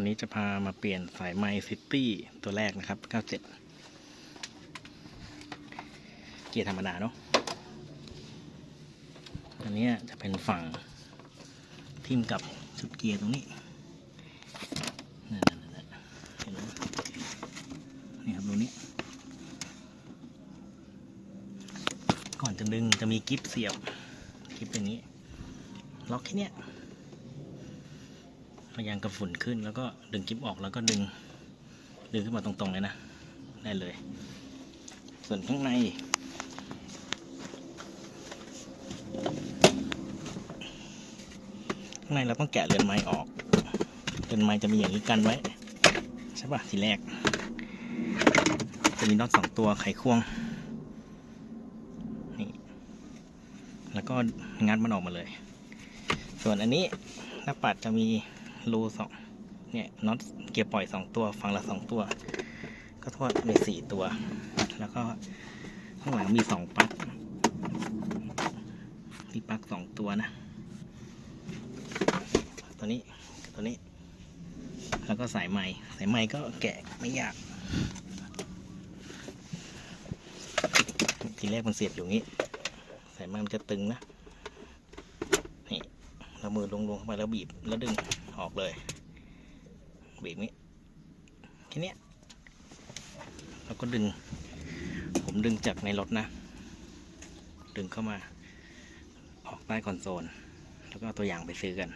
วันนี้จะพามาเปลี่ยนสายไมซิตี้ตัวแรกนะครับ 97 เกียร์ธรรมดาเนาะ อันนี้จะเป็นฝั่งทิมกับชุดเกียร์ตรงนี้นี่ครับตรงนี้ ก่อนจะดึงจะมีกิฟเสียบกิฟเป็นอย่างนี้ ล็อกแค่เนี้ย พยายางกระฝุ่นขึ้นแล้วก็ดึงกิฟออกแล้วก็ดึงดึงขึ้นมาตรงๆเลยนะ ได้เลย ส่วนข้างใน ข้างในเราต้องแกะเรือนไม้ออก เรือนไม้จะมีอย่างนี้กันไว้ ใช่ป่ะทีแรก จะมีน็อตสองตัวไขควงนี่แล้วก็งัดมันออกมาเลย ส่วนอันนี้หน้าปัดจะมี รูสองเนี่ยน็อตเกียร์ปล่อยสองตัวฝั่งละสองตัว ก็ทอดในสี่ตัว แล้วก็ข้างหลังมีสองปลั๊กมีปลั๊กสองตัวนะ ตัวนี้ตัวนี้ แล้วก็สายไหมสายไหมก็แกะไม่ยากทีแรกมันเสียบอยู่งี้ สายไหมมันจะตึงนะ เรามือลงลงเข้าไปแล้วบีบแล้วดึงออกเลย บีบนี้แค่นี้แล้วก็ดึง ผมดึงจากในรถนะ ดึงเข้ามา ออกใต้คอนโซล แล้วก็เอาตัวอย่างไปซื้อกัน